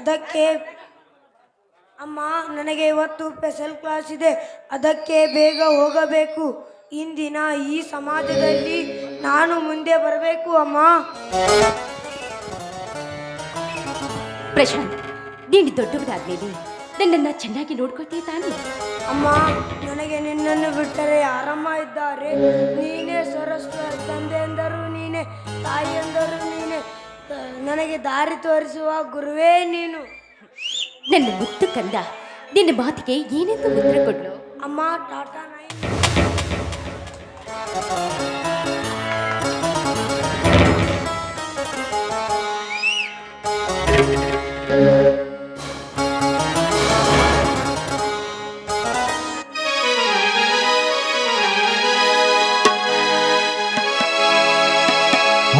ಅದಕ್ಕೆ ಅಮ್ಮ ನನಗೆ ಇವತ್ತು ಸ್ಪೆಷಲ್ ಕ್ಲಾಸ್ ಇದೆ. ಅದಕ್ಕೆ ಬೇಗ ಹೋಗಬೇಕು. ಇಂದಿನ ಈ ಸಮಾಜದಲ್ಲಿ ನಾನು ಮುಂದೆ ಬರಬೇಕು ಅಮ್ಮ. ಪ್ರಶಾಂತ್ ನೀನು ನೀ ನನ್ನನ್ನು ಚೆನ್ನಾಗಿ ನೋಡ್ಕೊತೀ ತಾನೆ? ಅಮ್ಮ ನನಗೆ ನಿನ್ನನ್ನು ಬಿಟ್ಟರೆ ಯಾರಮ್ಮ ಇದ್ದಾರೆ? ನೀನೇ ಸರಸ್ವ ತಂದೆ ಎಂದರು ನೀನೇ ತಾಯಿ ಎಂದರು ನೀನೇ. ನನಗೆ ದಾರಿ ತೋರಿಸುವ ಗುರುವೇ ನೀನು. ನನ್ನ ಮುತ್ತು ಕಂದ ನಿನ್ನ ಮಾತಿಗೆ ಏನೆಂದು ಉತ್ತರ ಕೊಡ್ಲು? ಅಮ್ಮ ಟಾಟಾ ನೈನ್.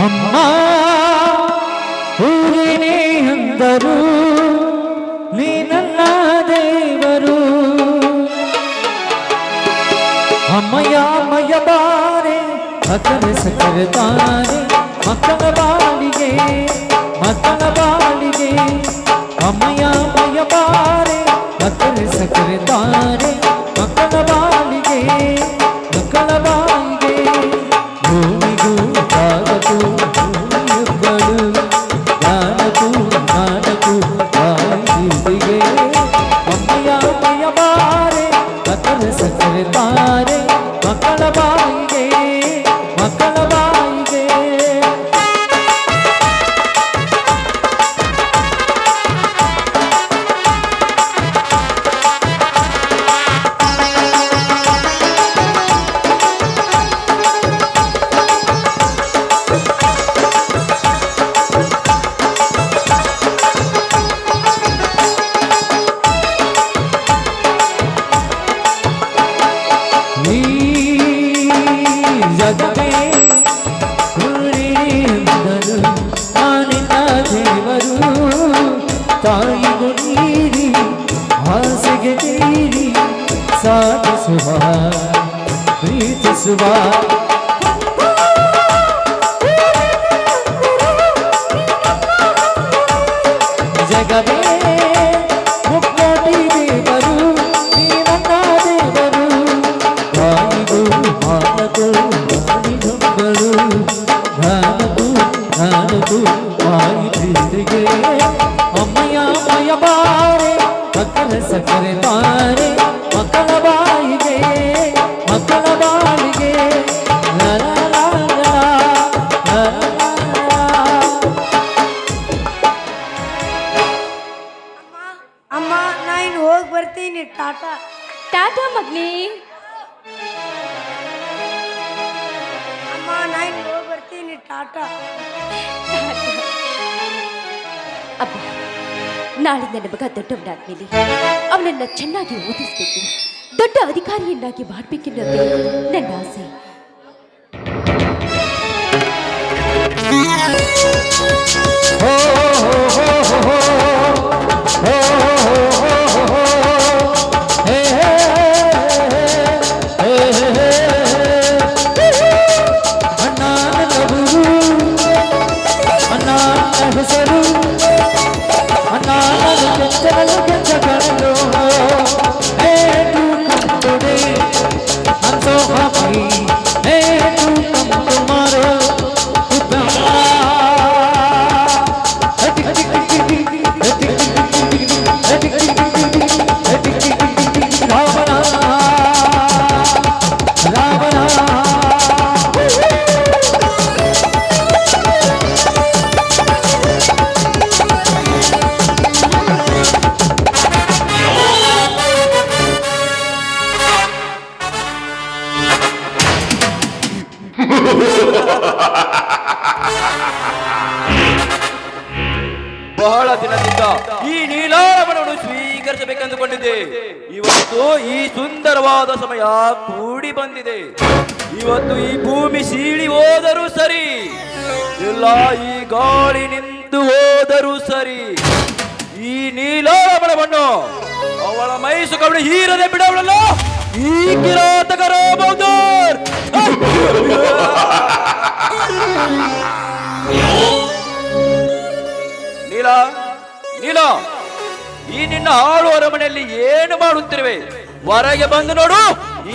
ಅಮ್ಮ! ದೇವರು, ನೀ ನನ್ನ ದೇವರು. ಅಮ್ಮಯ್ಯ ಅಮ್ಮಯ್ಯ ಬಾರೆ, ಮಕ್ಕಳ ಸಕರ್ತಾರೆ ಮಕ್ಕಳ ಬಾಳಿಗೆ ಮಕ್ಕಳ ಬಾಳಿಗೆ. ಅಮ್ಮಯ್ಯ ಅಮ್ಮಯ್ಯ ಬಾರೆ, ಮಕ್ಕಳ ಸಕರ್ತಾರೆ ಮಕ್ಕಳ ಬಾಳಿಗೆ. ತಾಯಿಗೂ ನೀರಿ ಹಾಸಿಗೆ ನೀರಿ ಸಾಧಿಸುವ ಪ್ರೀತಿಸುವ. ಟಾಟಾ. ಅಪ್ಪ ನಾಳಿಂದ ನಮಗ ಮಗ ದೊಡ್ಡವನಾದ್ಮೇಲೆ ಅವನನ್ನ ಚೆನ್ನಾಗಿ ಓದಿಸ್ಬೇಕು. ದೊಡ್ಡ ಅಧಿಕಾರಿಯನ್ನಾಗಿ ಮಾಡ್ಬೇಕೆನ್ನೋದೇ ನನ್ನ ಆಸೆ. ಇವತ್ತು ಈ ಭೂಮಿ ಸೀಳಿ ಹೋದರೂ ಸರಿ. ಇಲ್ಲ, ಈ ಗಾಳಿ ನಿಂತು ಹೋದರೂ ಸರಿ. ಈ ನೀಲಾರಮಣವನ್ನು ಅವಳ ಮೈಸು ಕಬಡಿ ಹೀರದೆ ಬಿಡವಳಲ್ಲ. ಈ ಕಿರಾತಕರ ಬೌದ್ಧರ್. ನೀಲ ನೀಲ, ಈ ನಿನ್ನ ಆಳು ಅರಮನೆಯಲ್ಲಿ ಏನು ಮಾಡುತ್ತಿರುವೆ? ಹೊರಗೆ ಬಂದು ನೋಡು.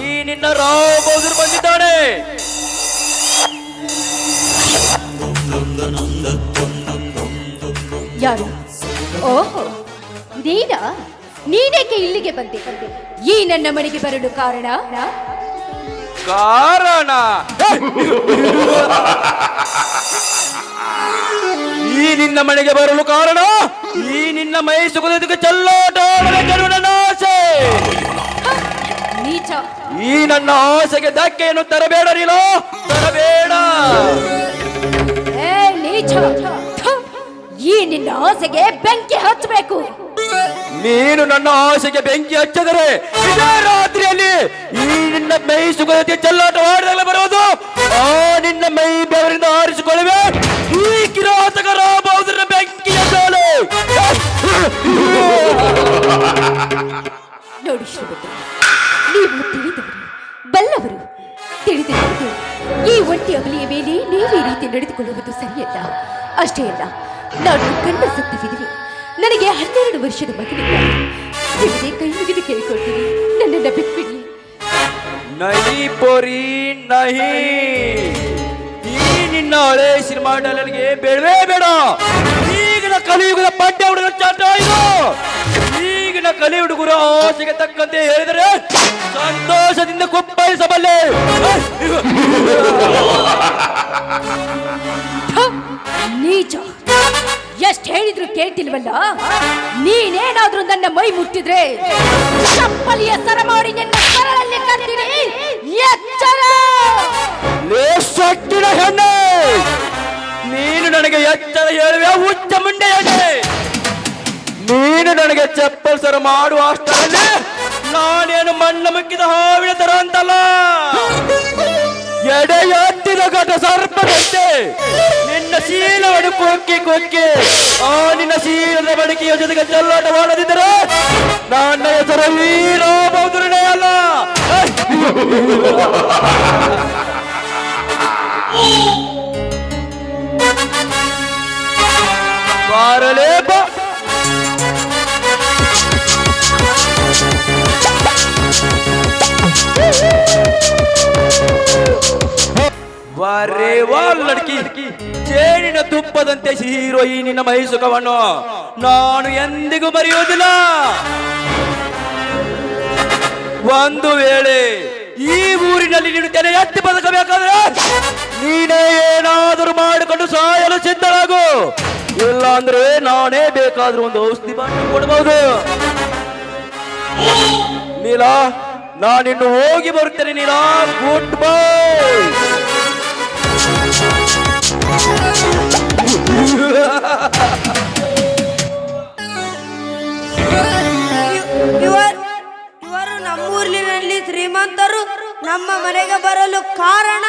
ಈ ನಿನ್ನ ರಾವ್ ಬೌದ್ಧರು ಬಂದಿದ್ದಾನೆ. ಯಾರು? ಓಹೋ ನೀನಾ? ನೀನೇಕೆ ಇಲ್ಲಿಗೆ ಬಂದೆ? ಬಂದೆ ಈ ನನ್ನ ಮನೆಗೆ ಬರಲು ಕಾರಣ? ಕಾರಣ? ಈ ನಿನ್ನ ಮನೆಗೆ ಬರಲು ಕಾರಣ? ಈ ನಿನ್ನ ಮೈ ಸುಖದಕ್ಕೆ ಚಲ್ಲೋಟ ಆಸೆ ನೀಚ. ಈ ನನ್ನ ಆಸೆಗೆ ಧಕ್ಕೆಯನ್ನು ತರಬೇಡ ನೀನು. ತರಬೇಡ. ಏ ನೀಚ. ಥು, ಈ ನಿನ್ನ ಆಸೆಗೆ ಬೆಂಕಿ ಹಚ್ಚಬೇಕು. ನೀನು ನನ್ನ ಆಸೆಗೆ ಬೆಂಕಿ ಹಚ್ಚಿದರೆ ಇದೇ ರಾತ್ರಿಯಲ್ಲಿ ಈ ನಿನ್ನ ಮೈ ಸುಗತಿ ಚೆಲ್ಲಾಟ ಮಾಡಿದಾಗ ಬರುವುದು. ಆ ನಿನ್ನ ಮೈ ಬೆವರಿಂದ ಆರಿಸಿಕೊಳ್ಳುವೆ. ಈ ಕಿರಾತಕರ ಬೌದ್ಧರ ಬೆಂಕಿಯ. ನೋಡಿ ಶ್ರೀಮತಿ ನೀವು ತಿಳಿದವರು. ಬಲ್ಲವರು ತಿಳಿದಿರುವುದು. ಈ ಒಂಟಿ ಅಗಲಿಯ ಮೇಲೆ ನೀವು ಈ ರೀತಿ ನಡೆದುಕೊಳ್ಳುವುದು ಸರಿಯಲ್ಲ. ಅಷ್ಟೇ ಅಲ್ಲ, ನಾನು ಕಂಡ ಸತ್ತ ನನಗೆ ಹನ್ನೆರಡು ವರ್ಷದ ಮಗನಿಲ್ಲ. ಕೈ ಮುಗಿದು ಕೇಳಿಕೊಳ್ತೀನಿ. ನನ್ನನ್ನು ಬಿಟ್ಬಿಡಿ. ನಹಿ ಪೊರಿ, ನಹಿ. ನಿನ್ನ ಹಳೆ ಸಿನಿಮಾ ನನಗೆ ಬೇಡವೇ ಬೇಡ. ಈಗಿನ ಕಲಿಯುಗದ ಪಠ್ಯ ಹುಡುಗರ ಚಾಟ ಇದು. ಈ ಈಗಿನ ಕಲಿ ಹುಡುಗರು ಆಸೆಗೆ ತಕ್ಕಂತೆ ಹೇಳಿದರೆ ಸಂತೋಷದಿಂದ ಕುಪ್ಪಳಿಸಬಲ್ಲೆ. ನೀಚ. ಎಷ್ಟ್ ಹೇಳಿದ್ರು ಕೇಳ್ತಿಲ್ವಲ್ಲ? ನೀನೇನಾದ್ರೂ ನನ್ನ ಮೈ ಮುಟ್ಟಿದ್ರೆ ಚಪ್ಪಲಿಯ ಸರ ಮಾಡಿ ನಿನ್ನ ಸರಳಲ್ಲಿ ಕರ್ತೀನಿ ಎಚ್ಚರ. ಸೊಟ್ಟಿನ ಹೆಣ್ಣೆ. ನೀನು ನನಗೆ ಎಚ್ಚರ ಹೇಳುವೆ ಉಚ್ಚ ಮುಂಡೆ ಹೆಣ್ಣೆ ನೀನು ನನಗೆ ಚಪ್ಪಲ್ ಸರ ಮಾಡುವ ಅಷ್ಟರಲ್ಲಿ ನಾನೇನು ಮಣ್ಣು ಮುಕ್ಕಿದ ಹಾವಿನ ತರ ಅಂತಲ್ಲ. ಎಡೆ ಎತ್ತಿದ ಘಟ ಸರ್ಪದಂತೆ. ನಿನ್ನ ಶೀಲವನ್ನು ಕೊಕ್ಕಿ ಕೊಕ್ಕಿ, ಆ ನಿನ್ನ ಶೀಲದ ಬಡಿಕೆಯ ಜೊತೆಗೆ ಚೆಲ್ಲಾಟ ಮಾಡದಿದ್ದರೆ ನನ್ನ ಹೆಸರು ವೀರಬೌದ್ರನೇ ಅಲ್ಲ. ಬಾರಲೇ ಬಾ. ವಾರೇ ವಾ ಲಡ್ಕಿ ಜೇನಿನ ತುಪ್ಪದಂತೆ ಸಿಹಿರೋ ಈ ನಿನ್ನ ಮೈ ಸುಖವನ್ನು ನಾನು ಎಂದಿಗೂ ಮರೆಯುವುದಿಲ್ಲ ಒಂದು ವೇಳೆ ಈ ಊರಿನಲ್ಲಿ ನೀನು ತೆನೆ ಎತ್ತಿ ಬದುಕಬೇಕಾದ್ರೆ ನೀನೇ ಏನಾದರೂ ಮಾಡಿಕೊಂಡು ಸಾಯಲು ಸಿದ್ಧರಾಗು. ಇಲ್ಲ ಅಂದ್ರೆ ನಾನೇ ಬೇಕಾದ್ರೂ ಒಂದು ಔಷಧಿ ಮಾಡಿ ಕೊಡಬಹುದು ನೀಲಾ ನಾನಿನ್ನು ಹೋಗಿ ಬರುತ್ತೇನೆ ನೀಲಾ. ಗುಡ್ ಬೈ ಇವರು ಇವರು ನಮ್ಮೂರಿನಲ್ಲಿ ಶ್ರೀಮಂತರು ನಮ್ಮ ಮನೆಗೆ ಬರಲು ಕಾರಣ.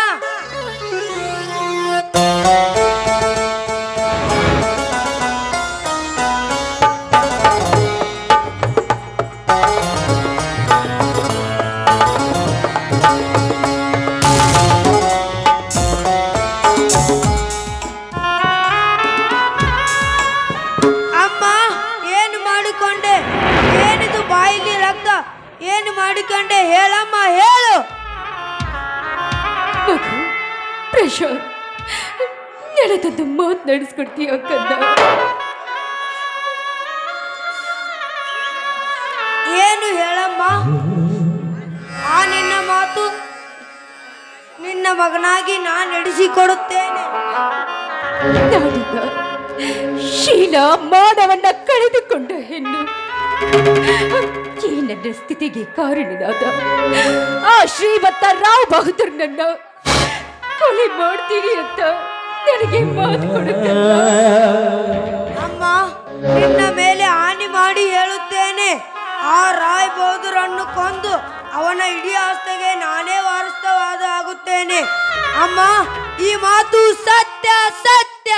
ನನ್ನ ಸ್ಥಿತಿಗೆ ಕಾರಣನಾದ ಆ ಶ್ರೀಮಂತ ರಾವ್ ಬಹದ್ದೂರ್ ನನ್ನ ಕೊಲೆ ಮಾಡ್ತೀನಿ ಅಂತ ನನಗೆ ಮಾತು ಕೊಡುತ್ತಲ್ಲ ಅಮ್ಮ ನಿನ್ನ ಮೇಲೆ ಹಾನಿ ಮಾಡಿ ಹೇಳುತ್ತೇನೆ. ಆ ರಾಯ್ ಬಹದ್ದೂರನ್ನು ಕೊಂದು ಅವನ ಇಡೀ ಆಸ್ತಿಗೆ ನಾನೇ ವಾರಸ್ತವಾದ ಆಗುತ್ತೇನೆ. ಅಮ್ಮ ಈ ಮಾತು ಸತ್ಯ ಸತ್ಯ.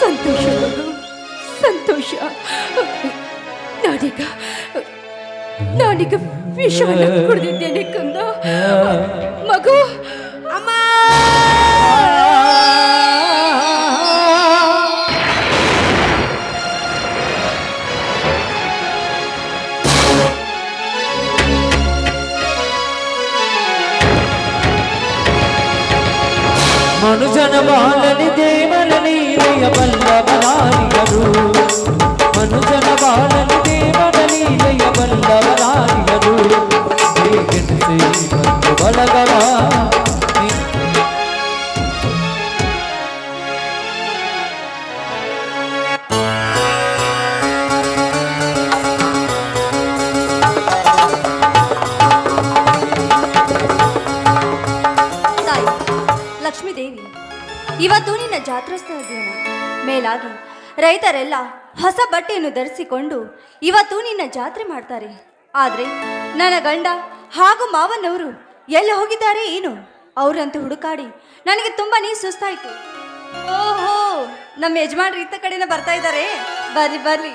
ಸಂತೋಷ ಸಂತೋಷ. ನಾನೀಗ ನಾನೀಗ ವಿಷವನ್ನು ಕುಡಿದಿದ್ದೇನೆ ಕಂದ ಮಗು ಅಮ್ಮ ಮನುಜನ ಬಾಳಲಿ ದೇವರ ಲೀಲೆಯ ಬಲ್ಲವರಾರಿಯರು ಮನುಜನ ಬಾಳಲಿ ದೇವರ ಲೀಲೆಯ ಬಲ್ಲವರಾರಿಯರು ಹೇಗೆಣಿಸಿ ಬಂದು ಬಳಗವ ಇವತ್ತು ನಿನ್ನ ಜಾತ್ರೋತ್ಸವ ದಿನ. ಮೇಲಾಗಿ ರೈತರೆಲ್ಲ ಹೊಸ ಬಟ್ಟೆಯನ್ನು ಧರಿಸಿಕೊಂಡು ಇವತ್ತು ನಿನ್ನ ಜಾತ್ರೆ ಮಾಡ್ತಾರೆ. ಆದರೆ ನನ್ನ ಗಂಡ ಹಾಗೂ ಮಾವನವರು ಎಲ್ಲಿ ಹೋಗಿದ್ದಾರೆ ಏನು? ಅವರಂತೂ ಹುಡುಕಾಡಿ ನನಗೆ ತುಂಬಾನೇ ಸುಸ್ತಾಯಿತು. ಓಹೋ, ನಮ್ಮ ಯಜಮಾನ್ರು ಇತ್ತ ಕಡೆಯಿಂದ ಬರ್ತಾ ಇದ್ದಾರೆ. ಬರ್ರಿ ಬರ್ರಿ.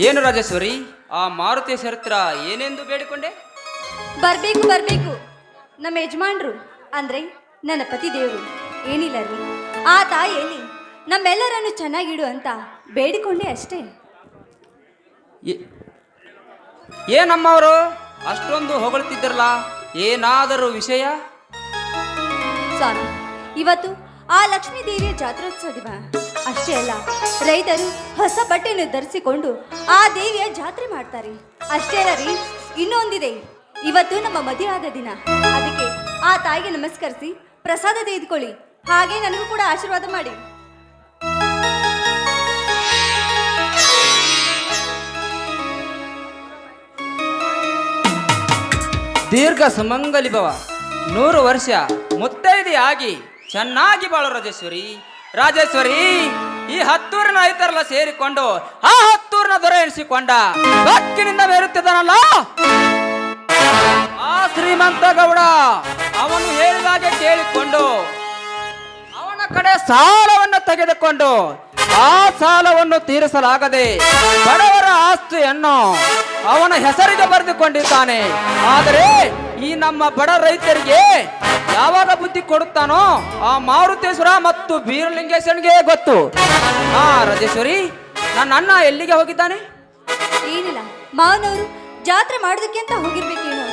ಏನು ರಾಜೇಶ್ವರಿ? ಆ ಮಾರುತಿ ಹತ್ರ ಏನೆಂದು ಬೇಡಿಕೊಂಡೆ? ಬರ್ಬೇಕು ಬರ್ಬೇಕು. ನಮ್ಮ ಯಜಮಾನ್ರು ಅಂದ್ರೆ ನನ್ನ ಪತಿ ದೇವರು. ಏನಿಲ್ಲ ರೀ. ಆ ತಾಯಿಯಲ್ಲಿ ನಮ್ಮೆಲ್ಲರನ್ನು ಚೆನ್ನಾಗಿಡು ಅಂತ ಬೇಡಿಕೊಂಡೆ ಅಷ್ಟೇ. ಏ- ಏನಮ್ಮವರು? ಅಷ್ಟೊಂದು ಹೊಗಳ್ತಿದ್ರಲ್ಲ ಏನಾದರೂ ವಿಷಯ? ಸ್ವಾಮಿ ಇವತ್ತು ಆ ಲಕ್ಷ್ಮೀ ದೇವಿಯ ಜಾತ್ರೋತ್ಸವ ಅಷ್ಟೇ ಅಲ್ಲ ರೈತರು ಹೊಸ ಬಟ್ಟೆಯನ್ನು ಧರಿಸಿಕೊಂಡು ಆ ದೇವಿಯ ಜಾತ್ರೆ ಮಾಡ್ತಾರೆ. ಅಷ್ಟೇ ಅಲ್ಲ ರೀ ಇನ್ನೊಂದಿದೆ. ಇವತ್ತು ನಮ್ಮ ಮದುವೆ ಆದ ದಿನ. ಅದಕ್ಕೆ ಆ ತಾಯಿಗೆ ನಮಸ್ಕರಿಸಿ ಪ್ರಸಾದ ತೆಗೆದುಕೊಳ್ಳಿ. ಹಾಗೆ ನನಗೂ ಕೂಡ ಆಶೀರ್ವಾದ ಮಾಡಿ. ದೀರ್ಘ ಸುಮಂಗಲಿ ಭವ. ನೂರು ವರ್ಷ ಮುತ್ತೈದೆಯಾಗಿ ಚೆನ್ನಾಗಿ ಬಾಳು ರಾಜೇಶ್ವರಿ ರಾಜೇಶ್ವರಿ, ಈ ಹತ್ತೂರಿನ ರೈತರೆಲ್ಲ ಸೇರಿಕೊಂಡು ಆ ಹತ್ತೂರಿನ ದೊರೆ ಎನಿಸಿಕೊಂಡ ಬಕ್ಕಿನಿಂದ ಬೇರುತ್ತಿದ್ದಾನಲ್ಲ? ಆ ಶ್ರೀಮಂತ ಗೌಡ ಅವನು ಹೇಳಿದಾಗೆ ಕೇಳಿಕೊಂಡು ಅವನ ಕಡೆ ಸಾಲವನ್ನು ತೆಗೆದುಕೊಂಡು ಆ ಸಾಲವನ್ನು ತೀರಿಸಲಾಗದೆ ಬಡವರ ಆಸ್ತಿಯನ್ನು ಅವನ ಹೆಸರಿಗೆ ಬರೆದುಕೊಂಡಿದ್ದಾನೆ. ಆದರೆ ಈ ನಮ್ಮ ಬಡ ರೈತರಿಗೆ ಯಾವಾಗ ಬುದ್ಧಿ ಕೊಡುತ್ತಾನೋ ಆ ಮಾರುತೇಶ್ವರ ಮತ್ತು ಬೀರಲಿಂಗೇಶ್ವರನಿಗೆ ಗೊತ್ತು. ಹಾ ರಾಜೇಶ್ವರಿ, ನನ್ನ ಅಣ್ಣ ಎಲ್ಲಿಗೆ ಹೋಗಿದ್ದಾನೆ? ಏನಿಲ್ಲ, ಮಾವನವರು ಜಾತ್ರೆ ಮಾಡೋದಕ್ಕೆ ಅಂತ ಹೋಗಿರ್ಬೇಕೇನೋ.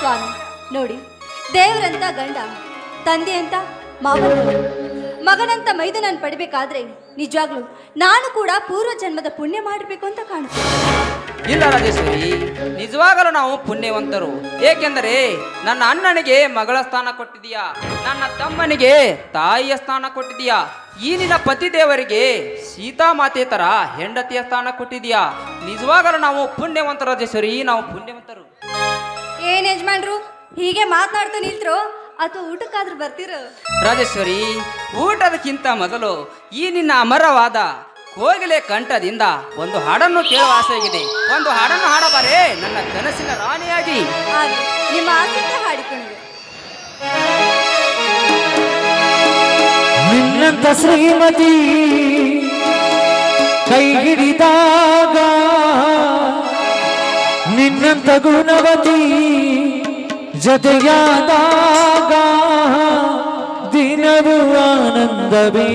ಸ್ವಾಮಿ, ನೋಡಿ, ದೇವರಂತ ಗಂಡ, ತಂದೆ ಅಂತ ಮಾವನವರು. ಮಗನಂತ ಮೈದನನ್ನು ಪಡಿಬೇಕಾದ್ರೆ ನಿಜವಾಗ್ಲೂ ನಾನು ಕೂಡ ಪೂರ್ವ ಜನ್ಮದ ಪುಣ್ಯ ಮಾಡಬೇಕು ಅಂತ ಕಾಣುತ್ತೆ ಇಲ್ಲ ರಾಜೇಶ್ವರಿ ನಿಜವಾಗಲೂ ನಾವು ಪುಣ್ಯವಂತರು. ಏಕೆಂದರೆ ನನ್ನ ಅಣ್ಣನಿಗೆ ಮಗಳ ಸ್ಥಾನ ಕೊಟ್ಟಿದೀಯಾ ನನ್ನ ತಮ್ಮನಿಗೆ ತಾಯಿಯ ಸ್ಥಾನ ಕೊಟ್ಟಿದೀಯಾ ಈ ನಿನ್ನ ಪತಿ ದೇವರಿಗೆ ಸೀತಾಮಾತೆ ತರ ಹೆಂಡತಿಯ ಸ್ಥಾನ ಕೊಟ್ಟಿದೀಯಾ ನಿಜವಾಗಲೂ ನಾವು ಪುಣ್ಯವಂತರು ರಾಜೇಶ್ವರಿ ನಾವು ಪುಣ್ಯವಂತರು. ಏನ್ ಯಜಮಾನ್ರು ಹೀಗೆ ಮಾತನಾಡ್ತಾ ನಿಲ್ತ್ರೋ? ಅಥವಾ ಊಟಕ್ಕಾದ್ರೂ ಬರ್ತಿರೋ? ರಾಜೇಶ್ವರಿ ಊಟದಕ್ಕಿಂತ ಮೊದಲು ಈ ನಿನ್ನ ಅಮರವಾದ ಕೋಗಿಲೆ ಕಂಠದಿಂದ ಒಂದು ಹಾಡನ್ನು ಕೇಳುವ ಆಸೆಯಾಗಿದೆ. ಒಂದು ಹಾಡನ್ನು ಹಾಡಬಾರೆ ನನ್ನ ಕನಸಿನ ರಾಣಿಯಾಗಿ. ಹಾಗೆ ನಿಮ್ಮ ಆಸಕ್ತಿ ಹಾಡಿಕೊಂಡಿದೆ ನಿನ್ನಂತ ಶ್ರೀಮತಿ ಕೈ ಹಿಡಿದಾಗ ನಿನ್ನಂತ ಗುಣವತಿ जद याद आगा आनंद भी।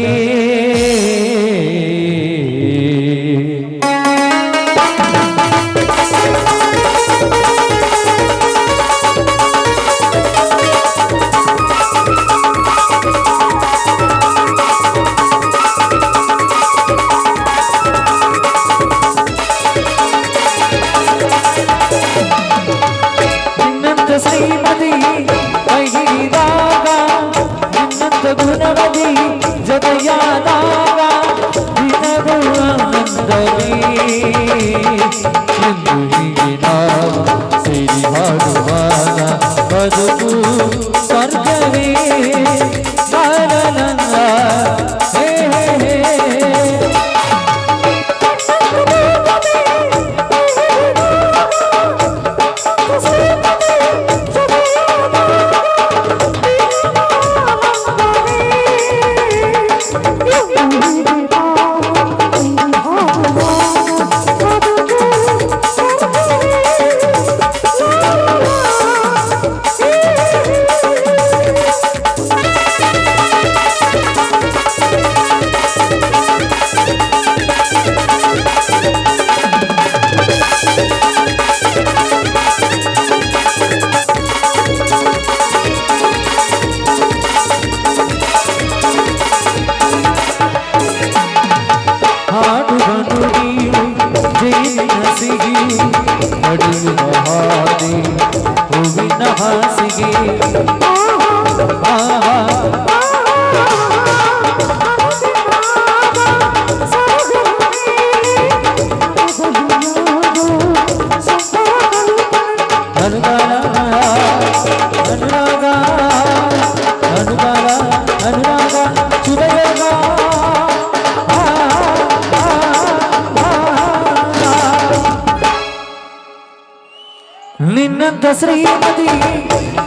ನಿನ್ನಂತ ಶ್ರೀಮತಿ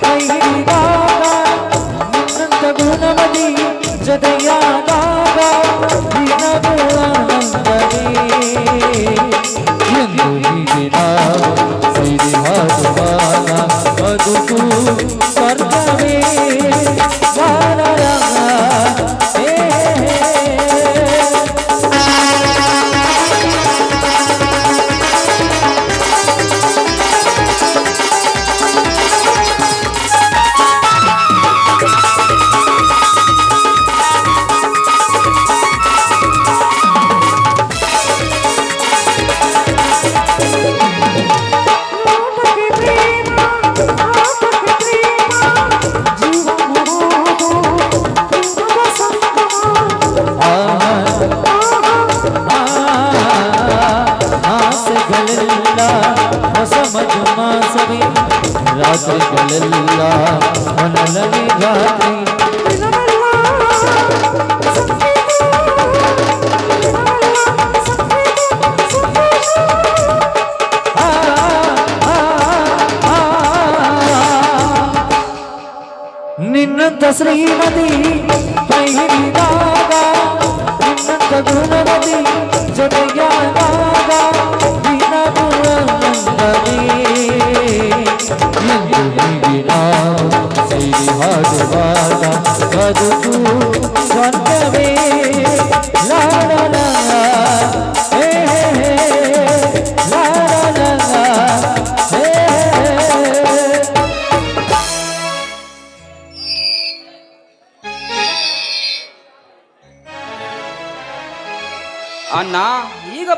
ಕೈ ಹಿಡಿದಾಗ ನಿನ್ನಂತ ಗುಣಮತಿ ಜೊತೆಯಾದಾಗ ದಿನವೂ ಆನಂದವೇ ಹೀಗೆ ನಾವು ಸೇರಿ ಹಾಡುವಾಗ ಬದುಕು ಸ್ವರ್ಗವೇ ಬಾರರ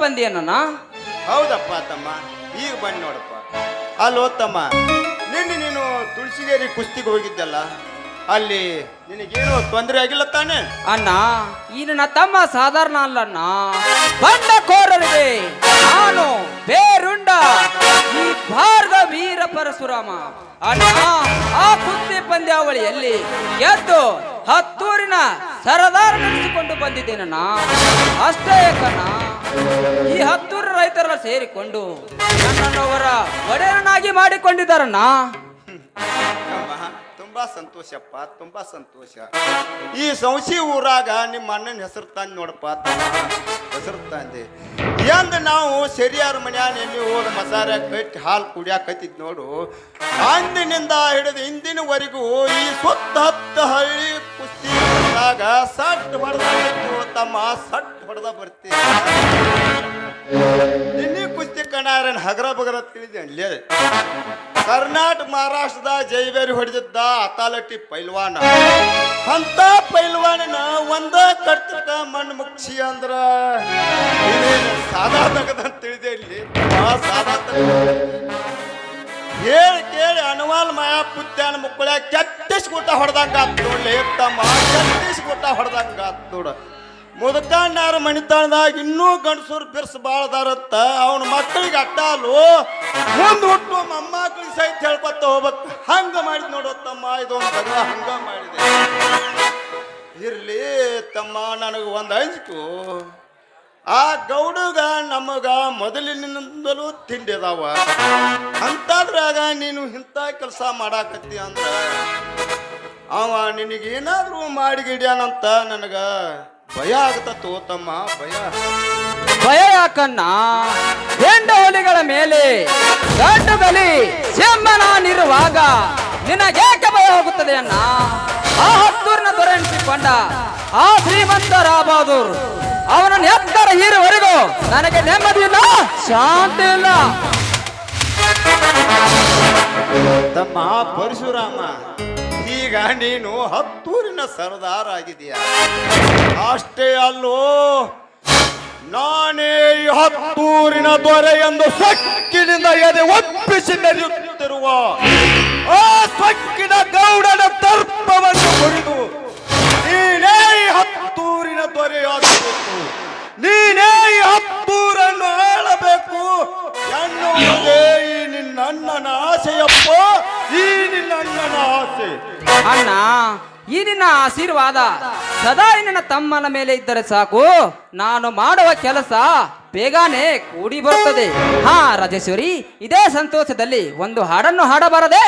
ಬಂದಿಯಣ್ಣ ಹೌದಪ್ಪ ತಮ್ಮ ಈಗ ಬನ್ನಿ ನೋಡಪ್ಪ. ಅಲ್ಲೋ ತಮ್ಮ ನಿನ್ನೆ ನೀನು ತುಳಸಿಗೇರಿ ಕುಸ್ತಿಗೆ ಹೋಗಿದ್ದಲ್ಲ ಅಲ್ಲಿ ನಿನಗೇನು ತೊಂದರೆ ಆಗಿಲ್ಲ ತಾನೆ? ಅಣ್ಣ ಈ ನನ್ನ ತಮ್ಮ ಸಾಧಾರಣ ಅಲ್ಲಣ್ಣ ಬಂಡಕೋರರಿಗೆ ನಾನು ಬೇರುಂಡ ಈ ಭಾರತ ವೀರ ಪರಶುರಾಮ. ಅಣ್ಣ ಆ ಕುಸ್ತಿ ಪಂದ್ಯಾವಳಿಯಲ್ಲಿ ಎದ್ದು ಹತ್ತೂರಿನ ಸರದಾರ ನಡೆಸಿಕೊಂಡು ಬಂದಿದ್ದೇನಣ್ಣ. ಅಷ್ಟೇ ಕಣ್ಣ. ಈ ಹತ್ತೂರು ರೈತರೆಲ್ಲ ಸೇರಿಕೊಂಡು ನನ್ನನ್ನು ಅವರ ಒಡೆಯನಾಗಿ ಮಾಡಿಕೊಂಡಿದ್ದಾರಣ್ಣ ತುಂಬಾ ಸಂತೋಷಪ್ಪ, ತುಂಬಾ ಸಂತೋಷ. ಈ ಸಂಶಿ ಊರಾಗ ನಿಮ್ಮ ಅಣ್ಣನ ಹೆಸರು ತಂದು ನೋಡಪ್ಪ. ಹೆಸರು ತಂದೆ ಎಂದು ನಾವು ಸರಿಯಾರ ಮನ್ಯಾನ ಎಮ್ಮೆ ಹೋದ ಮಸಾಲೆ ಕಟ್ಟಿ ಹಾಲು ಕುಡಿಯಾಕತ್ತಿದ್ ನೋಡು. ಅಂದಿನಿಂದ ಹಿಡಿದು ಇಂದಿನವರೆಗೂ ಈ ಸುತ್ತ ಹತ್ತು ಹಳ್ಳಿ ಕುಸ್ತಿ ಸಟ್ ಹೊಡೆದ ತಮ್ಮ, ಸಟ್ ಹೊಡೆದ ಬರ್ತೀನಿ ಕುಸ್ತಿ ಕಣಾರನ್ ಹಗರ ಬಗರ ತಿಳಿದೆ ಕರ್ನಾಟಕ, ಮಹಾರಾಷ್ಟ್ರದ ಜೈಬೇರಿ ಹೊಡೆದಿದ್ದ ಅತಾಲಟ್ಟಿ ಪೈಲ್ವಾನ. ಅಂತ ಪೈಲ್ವಾನನ ಒಂದ ಕರ್ತಕ ಮಣ್ಣು ಮುಕ್ಷಿ ಅಂದ್ರ ಸಾದಾ ತಗದಂತ ತಿಳಿದೆ ಇಲ್ಲಿ. ಸಾದಾ ತಗದ. ಹೇಳಿ ಕೇಳಿ ಅನುವಾಲ್ ಮಾಯಾ ಪುತ್ಯಾನ ಮುಕ್ಕಳ ಕೆತ್ತಿಸ್ ಗುಟ್ಟ ಹೊಡೆದಂಗ ನೋಡ್ಲಿ. ತಮ್ಮ ಕೆತ್ತಿಸ್ ಗುಟ್ಟ ಹೊಡೆದಂಗ ನೋಡ. ಮುದಕಣ್ಣಾರ ಮಣಿತಾಣದಾಗ ಇನ್ನೂ ಗಂಡಸೂರು ಬಿರ್ಸ್ ಬಾಳದಾರತ್ತ. ಅವನ ಮಕ್ಕಳಿಗೆ ಅಟ್ಟಾಲು ಮುಂದ್ ಹುಟ್ಟು ಮೊಮ್ಮಕ್ಕಳಿಗೆ ಸಹಿತ ಹೇಳ್ಕೊತ ಹೋಗ್ಬೇಕು. ಹಂಗ ಮಾಡಿದ್ ನೋಡತ್ತಮ್ಮ ತಮ್ಮ, ಇದೊಂದು ತಗದ ಹಂಗ ಮಾಡಿದೆ. ಇರ್ಲಿ ತಮ್ಮ, ನನಗೆ ಒಂದು ಅಂಜಿಕು. ಆ ಗೌಡಗ ನಮಗ ಮೊದಲಿನಿಂದಲೂ ತಿಂಡಿದಾವ. ಅಂತಾದ್ರಾಗ ನೀನು ಇಂಥ ಕೆಲಸ ಮಾಡಾಕತ್ತಿ ಅಂದ್ರ, ಅವ ನಿನಗೇನಾದ್ರೂ ಮಾಡಿ ಗಿಡ್ಯಾನಂತ ನನಗ. ಭಯ ಆಗತ್ತ ತಮ್ಮ ಭಯ. ಭಯ ಯಾಕಣ್ಣ? ಹೆಂಡ ಹುಲಿಗಳ ಮೇಲೆ ಬಲಿ ಸಿಂಹನಾನಿರುವಾಗ ನಿನಗೇಕೆ ಭಯ ಹೋಗುತ್ತದೆ ಅಣ್ಣ? ಆ ಹತ್ತೂರಿನ ದೊರೆಸಿಕೊಂಡ ಆ ಶ್ರೀಮಂತ ರಾಬಾದೂರ್ ಅವನನ್ನು ಎತ್ತರ ಹೀರುವರೆಗೂ ನನಗೆ ನೆಮ್ಮದಿ ಇಲ್ಲ ಶಾಂತಿ ಇಲ್ಲ. ತಮ್ಮ ಪರಶುರಾಮ ಈಗ ನೀನು ಹತ್ತೂರಿನ ಸರದಾರ ಆಗಿದೀಯ ಅಷ್ಟೇ ಅಲ್ಲೋ, ನಾನೇ ಹತ್ತೂರಿನ ದೊರೆ ಎಂದು ಸಕ್ಕಿನಿಂದ ಎದೆ ಒಪ್ಪಿಸಿ ನಡೆಯುತ್ತಿರುವ ಆ ಸೊಕ್ಕಿನ ಗೌಡನ ದರ್ಪವನ್ನು ಮುರಿದು ನೀನೇ ಹತ್ತೂರಿನ ದೊರೆಯಾಗಬೇಕು. ನೀನೇ ಹತ್ತೂರನ್ನು ಆಳಬೇಕು. ಈ ನಿನ್ನಣ್ಣನ ಈ ಆಸೆ. ಅಣ್ಣ ಈ ನಿನ್ನ ಆಶೀರ್ವಾದ ಸದಾ ನಿನ್ನ ತಮ್ಮನ ಮೇಲೆ ಇದ್ದರೆ ಸಾಕು. ನಾನು ಮಾಡುವ ಕೆಲಸ ಬೇಗನೆ ಕೂಡಿ ಬರುತ್ತದೆ. ಹಾ ರಾಜೇಶ್ವರಿ ಇದೇ ಸಂತೋಷದಲ್ಲಿ ಒಂದು ಹಾಡನ್ನು ಹಾಡಬಾರದೆ?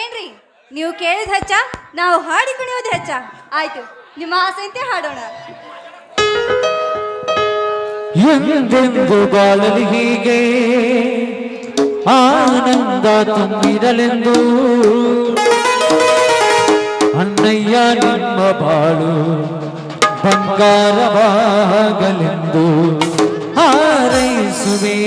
ಏನ್ರಿ ನೀವು ಕೇಳಿದ ಹೆಚ್ಚ ನಾವು ಹಾಡಿ ಕುಣಿಯೋದು ಹೆಚ್ಚ. ಆಯ್ತು ನಿಮ್ಮ ಆಸೆಯಂತೆ ಹಾಡೋಣ. ಎಂದೆಂದು ಬಾಳಲಿ ಹೀಗೆ ಆನಂದ ತುಂಬಿರಲೆಂದು ಅಣ್ಣಯ್ಯ ನಿಮ್ಮ ಬಾಳು ಬಂಗಾರವಾಗಲೆಂದು ಹಾರೈಸುವೆ